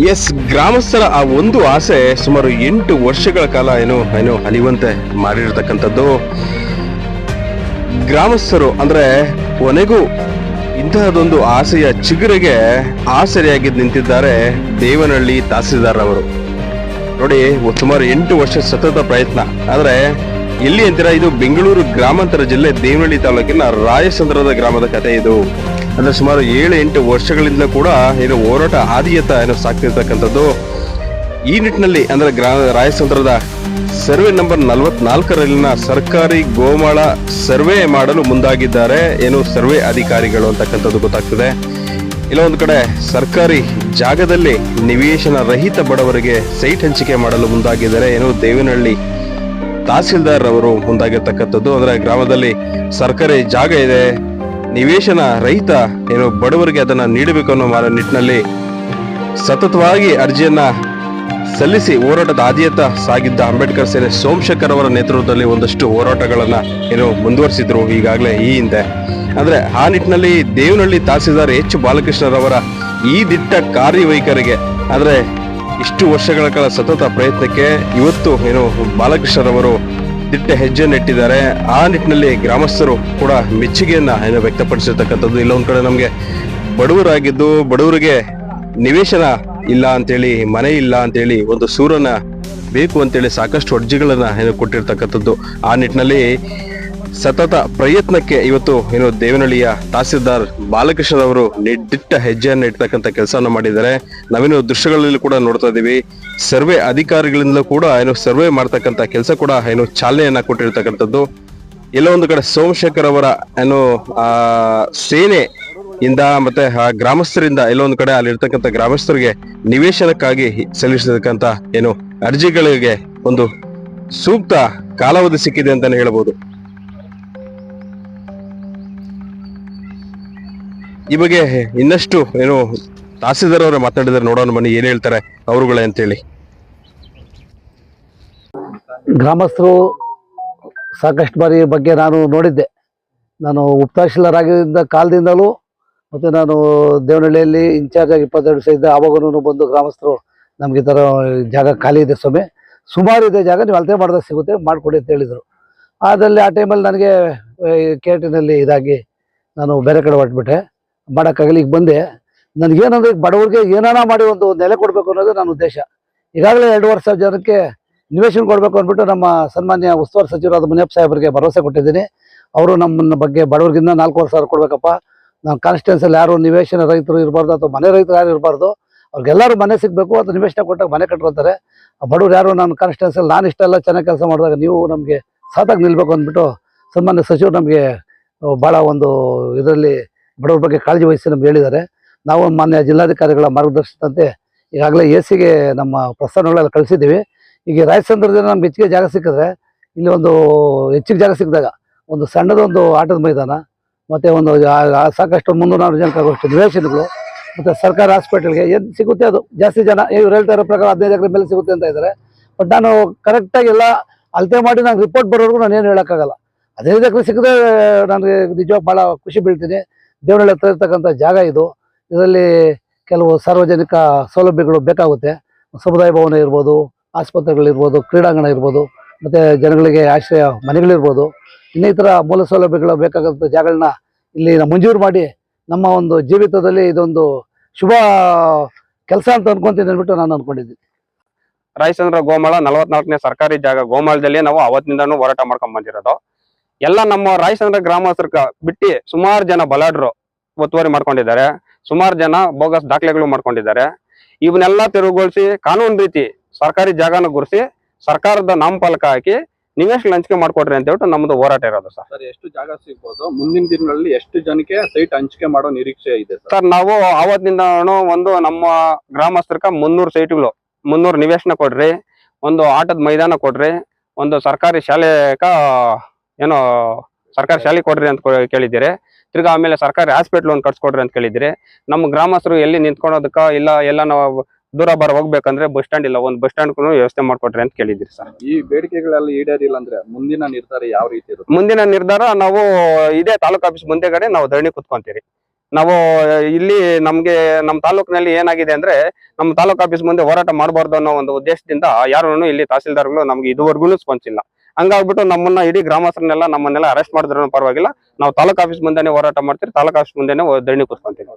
S, ಗ್ರಾಮಸ್ಥರ ಆ ಒಂದು ಆಸೆ ಸುಮಾರು ಎಂಟು ವರ್ಷಗಳ ಕಾಲ ಏನು ಏನು ಅಲಿಯುವಂತೆ ಮಾಡಿರ್ತಕ್ಕಂಥದ್ದು. ಗ್ರಾಮಸ್ಥರು ಅಂದ್ರೆ ಕೊನೆಗೂ ಇಂತಹದೊಂದು ಆಸೆಯ ಚಿಗುರಿಗೆ ಆಸರೆಯಾಗಿ ನಿಂತಿದ್ದಾರೆ ದೇವನಹಳ್ಳಿ ತಹಸೀಲ್ದಾರ್ ಅವರು ನೋಡಿ, ಸುಮಾರು ಎಂಟು ವರ್ಷ ಸತತ ಪ್ರಯತ್ನ. ಆದರೆ, ಎಲ್ಲಿ ಅಂತೀರಾ, ಇದು ಬೆಂಗಳೂರು ಗ್ರಾಮಾಂತರ ಜಿಲ್ಲೆ ದೇವನಹಳ್ಳಿ ತಾಲೂಕಿನ ರಾಯಸಂದ್ರದ ಗ್ರಾಮದ ಕಥೆ ಇದು. ಅಂದ್ರೆ ಸುಮಾರು ಏಳು, ಎಂಟು ವರ್ಷಗಳಿಂದ ಕೂಡ ಏನು ಹೋರಾಟ ಆದಿಯತ್ತ ಏನು ಸಾಕ್ತಿರ್ತಕ್ಕಂಥದ್ದು. ಈ ನಿಟ್ಟಿನಲ್ಲಿ ಅಂದ್ರೆ ಗ್ರಾ ರಾಯಸಂದ್ರದ ಸರ್ವೆ ನಂಬರ್ ನಲವತ್ನಾಲ್ಕರಲ್ಲಿನ ಸರ್ಕಾರಿ ಗೋಮಾಳ ಸರ್ವೆ ಮಾಡಲು ಮುಂದಾಗಿದ್ದಾರೆ. ಏನು ಸರ್ವೆ ಅಧಿಕಾರಿಗಳು ಅಂತಕ್ಕಂಥದ್ದು ಗೊತ್ತಾಗ್ತದೆ. ಇಲ್ಲ ಒಂದು ಕಡೆ ಸರ್ಕಾರಿ ಜಾಗದಲ್ಲಿ ನಿವೇಶನ ರಹಿತ ಬಡವರಿಗೆ ಸೈಟ್ ಹಂಚಿಕೆ ಮಾಡಲು ಮುಂದಾಗಿದ್ದಾರೆ. ಏನು ದೇವನಹಳ್ಳಿ ತಹಸೀಲ್ದಾರ್ ಅವರು ಮುಂದಾಗಿರ್ತಕ್ಕಂಥದ್ದು. ಅಂದ್ರೆ ಗ್ರಾಮದಲ್ಲಿ ಸರ್ಕಾರಿ ಜಾಗ ಇದೆ. ನಿವೇಶನ ರಹಿತ ಏನು ಬಡವರಿಗೆ ಅದನ್ನು ನೀಡಬೇಕು ಅನ್ನೋ ನಿಟ್ಟಿನಲ್ಲಿ ಸತತವಾಗಿ ಅರ್ಜಿಯನ್ನು ಸಲ್ಲಿಸಿ ಹೋರಾಟದ ಆದ್ಯತ ಸಾಗಿದ್ದ ಅಂಬೇಡ್ಕರ್ ಸೇನೆ ಸೋಮಶೇಖರ್ ಅವರ ನೇತೃತ್ವದಲ್ಲಿ ಒಂದಷ್ಟು ಹೋರಾಟಗಳನ್ನು ಏನು ಮುಂದುವರಿಸಿದ್ರು ಈಗಾಗಲೇ ಈ ಹಿಂದೆ. ಅಂದ್ರೆ ಆ ನಿಟ್ಟಿನಲ್ಲಿ ದೇವನಹಳ್ಳಿ ತಹಸೀಲ್ದಾರ್ ಎಚ್ ಬಾಲಕೃಷ್ಣರವರ ಈ ದಿಟ್ಟ ಕಾರ್ಯವೈಖರಿಗೆ ಅಂದ್ರೆ ಇಷ್ಟು ವರ್ಷಗಳ ಕಾಲ ಸತತ ಪ್ರಯತ್ನಕ್ಕೆ ಇವತ್ತು ಏನು ಬಾಲಕೃಷ್ಣರವರು ದಿಟ್ಟ ಹೆಜ್ಜೆ ನೆಟ್ಟಿದ್ದಾರೆ ಆ ನಿಟ್ಟಿನಲ್ಲಿ ಗ್ರಾಮಸ್ಥರು ಕೂಡ ಮೆಚ್ಚುಗೆಯನ್ನ ಏನು ವ್ಯಕ್ತಪಡಿಸಿರ್ತಕ್ಕಂಥದ್ದು. ಇಲ್ಲೊಂದು ಕಡೆ ನಮಗೆ ಬಡವರಾಗಿದ್ದು ಬಡವರಿಗೆ ನಿವೇಶನ ಇಲ್ಲ ಅಂತೇಳಿ, ಮನೆ ಇಲ್ಲ ಅಂತೇಳಿ ಒಂದು ಸೂರನ ಬೇಕು ಅಂತೇಳಿ ಸಾಕಷ್ಟು ಅರ್ಜಿಗಳನ್ನ ಏನು ಕೊಟ್ಟಿರ್ತಕ್ಕಂಥದ್ದು. ಆ ನಿಟ್ಟಿನಲ್ಲಿ ಸತತ ಪ್ರಯತ್ನಕ್ಕೆ ಇವತ್ತು ಏನು ದೇವನಹಳ್ಳಿಯ ತಹಸೀಲ್ದಾರ್ ಬಾಲಕೃಷ್ಣರವರು ದಿಟ್ಟ ಹೆಜ್ಜೆಯನ್ನು ಇಡ್ತಕ್ಕಂಥ ಕೆಲಸವನ್ನು ಮಾಡಿದ್ದಾರೆ. ನಾವೇನು ದೃಶ್ಯಗಳಲ್ಲಿ ಕೂಡ ನೋಡ್ತಾ ಇದ್ದೀವಿ ಸರ್ವೆ ಅಧಿಕಾರಿಗಳಿಂದಲೂ ಕೂಡ ಏನು ಸರ್ವೆ ಮಾಡ್ತಕ್ಕಂಥ ಕೆಲಸ ಕೂಡ ಏನು ಚಾಲನೆಯನ್ನ ಕೊಟ್ಟಿರ್ತಕ್ಕಂಥದ್ದು. ಎಲ್ಲ ಒಂದು ಕಡೆ ಸೋಮಶೇಖರ್ ಅವರ ಏನು, ಆ, ಸೇನೆ ಇಂದ ಮತ್ತೆ, ಆ, ಗ್ರಾಮಸ್ಥರಿಂದ ಎಲ್ಲೋ ಒಂದು ಕಡೆ ಅಲ್ಲಿರ್ತಕ್ಕಂಥ ಗ್ರಾಮಸ್ಥರಿಗೆ ನಿವೇಶನಕ್ಕಾಗಿ ಸಲ್ಲಿಸತಕ್ಕಂಥ ಏನು ಅರ್ಜಿಗಳಿಗೆ ಒಂದು ಸೂಕ್ತ ಕಾಲಾವಧಿ ಸಿಕ್ಕಿದೆ ಅಂತಾನೆ ಹೇಳ್ಬೋದು. ಈ ಬಗ್ಗೆ ಇನ್ನಷ್ಟು ಏನು ತಹಸೀಲ್ದಾರ್ ಅವರೇ ಮಾತಾಡಿದ್ರೆ ನೋಡೋಣ ಬನ್ನಿ, ಏನ್ ಹೇಳ್ತಾರೆ ಅವರುಗಳೇ ಅಂತೇಳಿ. ಗ್ರಾಮಸ್ಥರು ಸಾಕಷ್ಟು ಬಾರಿ ಬಗ್ಗೆ ನಾನು ನೋಡಿದ್ದೆ. ನಾನು ಉಪ ಆಗಿದ್ದ ಕಾಲದಿಂದಲೂ ಮತ್ತು ನಾನು ದೇವನಹಳ್ಳಿಯಲ್ಲಿ ಇನ್ಚಾರ್ಜ್ ಆಗಿ ಇಪ್ಪತ್ತೆರಡು ವರ್ಷ ಇದ್ದೆ ಆವಾಗೂ ಬಂದು ಗ್ರಾಮಸ್ಥರು ನಮ್ಗೆ ಈ ಥರ ಜಾಗ ಖಾಲಿ ಇದೆ ಸ್ವಾಮಿ. ಸುಮಾರು ಇದೆ ಜಾಗ, ನೀವು ಅಳತೆ ಮಾಡಿದಾಗ ಸಿಗುತ್ತೆ, ಮಾಡಿಕೊಡಿ ಅಂತ ಹೇಳಿದರು. ಅದರಲ್ಲಿ ಆ ಟೈಮಲ್ಲಿ ನನಗೆ ಕೆ ಟಿನಲ್ಲಿ ಇದಾಗಿ ನಾನು ಬೇರೆ ಕಡೆ ಹೊರಟ್ಬಿಟ್ಟೆ. ಮಾಡೋಕ್ಕಾಗಲಿ ಬಂದೆ. ನನಗೇನಂದ್ರೆ, ಈಗ ಬಡವರಿಗೆ ಏನಾರ ಮಾಡಿ ಒಂದು ನೆಲೆ ಕೊಡಬೇಕು ಅನ್ನೋದು ನನ್ನ ಉದ್ದೇಶ. ಈಗಾಗಲೇ ಎರಡು ವರ್ಷ ಜನಕ್ಕೆ ನಿವೇಶನ ಕೊಡಬೇಕು ಅಂದ್ಬಿಟ್ಟು ನಮ್ಮ ಸನ್ಮಾನ್ಯ ಉಸ್ತುವಾರಿ ಸಚಿವರಾದ ಮುನಿಯಪ್ಪ ಸಾಹೇಬರಿಗೆ ಭರವಸೆ ಕೊಟ್ಟಿದ್ದೀನಿ. ಅವರು ನಮ್ಮನ್ನ ಬಗ್ಗೆ ಬಡವರಿಗಿಂತ ನಾಲ್ಕೂವರೆ ಸಾವಿರ ಕೊಡಬೇಕಪ್ಪ. ನಮ್ಮ ಕಾನ್ಸ್ಟಿಟ್ಯೂನ್ಸಲ್ಲಿ ಯಾರು ನಿವೇಶನ ರೈತರು ಇರಬಾರ್ದು ಅಥವಾ ಮನೆ ರೈತರು ಯಾರು ಇರಬಾರ್ದು, ಅವ್ರಿಗೆಲ್ಲರೂ ಮನೆ ಸಿಗಬೇಕು ಅಥವಾ ನಿವೇಶನ ಕೊಟ್ಟಾಗ ಮನೆ ಕಟ್ಟಿರ್ತಾರೆ ಆ ಬಡವ್ರು ಯಾರು ನನ್ನ ಕಾನ್ಸ್ಟಿಟ್ಯೂನ್ಸಲ್ಲಿ ನಾನು ಇಷ್ಟೆಲ್ಲ ಚೆನ್ನಾಗಿ ಕೆಲಸ ಮಾಡಿದಾಗ ನೀವು ನಮಗೆ ಸಾತಾಗಿ ನಿಲ್ಬೇಕು ಅಂದ್ಬಿಟ್ಟು ಸನ್ಮಾನ್ಯ ಸಚಿವರು ನಮಗೆ ಭಾಳ ಒಂದು ಇದರಲ್ಲಿ ಬಡವ್ರ ಬಗ್ಗೆ ಕಾಳಜಿ ವಹಿಸಿ ನಮ್ಗೆ ಹೇಳಿದ್ದಾರೆ. ನಾವು ಮಾನ್ಯ ಜಿಲ್ಲಾಧಿಕಾರಿಗಳ ಮಾರ್ಗದರ್ಶನದಂತೆ ಈಗಾಗಲೇ ಎ ಸಿಗೆ ನಮ್ಮ ಪ್ರಸ್ತಾವನೆಗಳೆಲ್ಲ ಕಳಿಸಿದ್ದೀವಿ. ಈಗ ರಾಯಚಂದ್ರದಿಂದ ನಮ್ಗೆ ಹೆಚ್ಚಿಗೆ ಜಾಗ ಸಿಕ್ಕಿದ್ರೆ ಇಲ್ಲಿ ಒಂದು ಹೆಚ್ಚಿಗೆ ಜಾಗ ಸಿಕ್ಕಿದಾಗ ಒಂದು ಸಣ್ಣದೊಂದು ಆಟದ ಮೈದಾನ, ಮತ್ತು ಒಂದು ಸಾಕಷ್ಟು ಮುನ್ನೂರು ನಾಲ್ಕು ಜನಕ್ಕೆ ಆಗುವಷ್ಟು ನಿವೇಶನಗಳು, ಮತ್ತು ಸರ್ಕಾರಿ ಹಾಸ್ಪಿಟಲ್ಗೆ ಏನು ಸಿಗುತ್ತೆ ಅದು? ಜಾಸ್ತಿ ಜನ ಇವ್ರು ಹೇಳ್ತಾ ಇರೋ ಪ್ರಕಾರ ಹದಿನೈದು ಎಕರೆ ಮೇಲೆ ಸಿಗುತ್ತೆ ಅಂತ ಇದ್ದಾರೆ. ಬಟ್ ನಾನು ಕರೆಕ್ಟಾಗಿ ಎಲ್ಲ ಅಳತೆ ಮಾಡಿ ನಾನು ರಿಪೋರ್ಟ್ ಬರೋವರೆಗೂ ನಾನು ಏನು ಹೇಳೋಕ್ಕಾಗಲ್ಲ. ಹದಿನೈದು ಎಕರೆ ಸಿಕ್ಕಿದ್ರೆ ನನಗೆ ನಿಜವಾಗಿ ಭಾಳ ಖುಷಿ ಬೀಳ್ತೀನಿ. ದೇವನಹಳ್ಳಿ ಹತ್ರ ಇರ್ತಕ್ಕಂಥ ಜಾಗ ಇದು. ಇದರಲ್ಲಿ ಕೆಲವು ಸಾರ್ವಜನಿಕ ಸೌಲಭ್ಯಗಳು ಬೇಕಾಗುತ್ತೆ. ಸಮುದಾಯ ಭವನ ಇರ್ಬೋದು, ಆಸ್ಪತ್ರೆಗಳಿರ್ಬೋದು, ಕ್ರೀಡಾಂಗಣ ಇರ್ಬೋದು, ಮತ್ತು ಜನಗಳಿಗೆ ಆಶ್ರಯ ಮನೆಗಳಿರ್ಬೋದು. ಇನ್ನಿತರ ಮೂಲ ಸೌಲಭ್ಯಗಳು ಬೇಕಾದಂಥ ಜಾಗಗಳನ್ನ ಇಲ್ಲಿ ಮಂಜೂರು ಮಾಡಿ ನಮ್ಮ ಒಂದು ಜೀವಿತದಲ್ಲಿ ಇದೊಂದು ಶುಭ ಕೆಲಸ ಅಂತ ಅನ್ಕೊಂತೀನಿ ಅಂದ್ಬಿಟ್ಟು ನಾನು ಅನ್ಕೊಂಡಿದ್ದೀನಿ. ರಾಯಚಂದ್ರ ಗೋಮಾಳ ನಲವತ್ನಾಲ್ಕನೇ ಸರ್ಕಾರಿ ಜಾಗ ಗೋಮಾಳದಲ್ಲಿ ನಾವು ಅವತ್ತಿನಿಂದಾನು ಹೋರಾಟ ಮಾಡ್ಕೊಂಡ್ ಬಂದಿರೋದು. ಎಲ್ಲ ನಮ್ಮ ರಾಯಚಂದ್ರ ಗ್ರಾಮಸ್ಥರ ಬಿಟ್ಟು ಸುಮಾರು ಜನ ಬಲಾಢ್ರು ಒತ್ತುವರಿ ಮಾಡ್ಕೊಂಡಿದ್ದಾರೆ. ಸುಮಾರು ಜನ ಬೋಗಸ್ ದಾಖಲೆಗಳು ಮಾಡ್ಕೊಂಡಿದ್ದಾರೆ. ಇವನ್ನೆಲ್ಲ ತೆರವುಗೊಳಿಸಿ ಕಾನೂನು ರೀತಿ ಸರ್ಕಾರಿ ಜಾಗನ ಗುರುಸಿ ಸರ್ಕಾರದ ನಾಮಫಲಕ ಹಾಕಿ ನಿವೇಶನ ಹಂಚಿಕೆ ಮಾಡ್ಕೊಡ್ರಿ ಅಂತ ಹೇಳ್ಬಿಟ್ಟು ನಮ್ದು ಹೋರಾಟ ಇರೋದು ಸರ್. ಎಷ್ಟು ಜಾಗ ಸಿಗ್ಬೋದು? ಮುಂದಿನ ದಿನಗಳಲ್ಲಿ ಎಷ್ಟು ಜನಕ್ಕೆ ಸೈಟ್ ಹಂಚಿಕೆ ಮಾಡೋ ನಿರೀಕ್ಷೆ ಇದೆ ಸರ್? ಸರ್ ನಾವು ಆವತ್ತಿನಿಂದ ಒಂದು ನಮ್ಮ ಗ್ರಾಮಸ್ಥರ್ಕ ಮುನ್ನೂರು ಸೈಟ್ಗಳು ಮುನ್ನೂರು ನಿವೇಶನ ಕೊಡ್ರಿ ಒಂದು ಆಟದ ಮೈದಾನ ಕೊಡ್ರಿ ಒಂದು ಸರ್ಕಾರಿ ಶಾಲೆಕ ಏನೋ ಸರ್ಕಾರಿ ಶಾಲೆ ಕೊಡ್ರಿ ಅಂತ ಕೇಳಿದ್ದೀರಿ. ತಿರ್ಗಾ ಆಮೇಲೆ ಸರ್ಕಾರಿ ಹಾಸ್ಪಿಟ್ಲ್ ಒಂದು ಕಟ್ಸ್ಕೊಡ್ರಿ ಅಂತ ಕೇಳಿದ್ದೀರಿ. ನಮ್ಮ ಗ್ರಾಮಸ್ಥರು ಎಲ್ಲಿ ನಿಂತ್ಕೊಳೋದಕ್ಕ ಇಲ್ಲ ಎಲ್ಲ ನಾವು ದೂರ ಬರ ಹೋಗ್ಬೇಕಂದ್ರೆ ಬಸ್ ಸ್ಟ್ಯಾಂಡ್ ಇಲ್ಲ. ಒಂದು ಬಸ್ ಸ್ಟ್ಯಾಂಡ್ ವ್ಯವಸ್ಥೆ ಮಾಡ್ಕೊಟ್ರಿ ಅಂತ ಕೇಳಿದ್ರಿ ಸರ್. ಈ ಬೇಡಿಕೆಗಳೆಲ್ಲ ಈಡೇರಿಲ್ಲ ಅಂದ್ರೆ ಮುಂದಿನ ನಿರ್ಧಾರ ಯಾವ ರೀತಿ ಇರುತ್ತೆ? ಮುಂದಿನ ನಿರ್ಧಾರ ನಾವು ಇದೇ ತಾಲೂಕು ಆಫೀಸ್ ಮುಂದೆಗಡೆ ನಾವು ಧರಣಿ ಕುತ್ಕೊಂತೀರಿ. ನಾವು ಇಲ್ಲಿ ನಮ್ಗೆ ನಮ್ಮ ತಾಲೂಕಿನಲ್ಲಿ ಏನಾಗಿದೆ ಅಂದ್ರೆ ನಮ್ಮ ತಾಲೂಕು ಆಫೀಸ್ ಮುಂದೆ ಹೋರಾಟ ಮಾಡಬಾರ್ದು ಅನ್ನೋ ಒಂದು ಉದ್ದೇಶದಿಂದ ಯಾರು ಇಲ್ಲಿ ತಹಸೀಲ್ದಾರ್ಗಳು ನಮ್ಗೆ ಇದುವರೆಗೂ ಸ್ಪಂದಿಸಿಲ್ಲ. ಹಂಗಾಗ್ಬಿಟ್ಟು ನಮ್ಮನ್ನ ಇಡೀ ಗ್ರಾಮಸ್ಥರನ್ನೆಲ್ಲ ನಮ್ಮನ್ನೆಲ್ಲ ಅರೆಸ್ಟ್ ಮಾಡಿದ್ರು ಪರವಾಗಿಲ್ಲ. ನಾವು ತಾಲೂಕ್ ಆಫೀಸ್ ಮುಂದೆನೆ ಹೋರಾಟ ಮಾಡ್ತೀವಿ, ತಾಲೂಕ್ ಆಫೀಸ್ ಮುಂದೆನೆ ಧರಣಿ ಕೂತ್ಕೊಂತೀವಿ.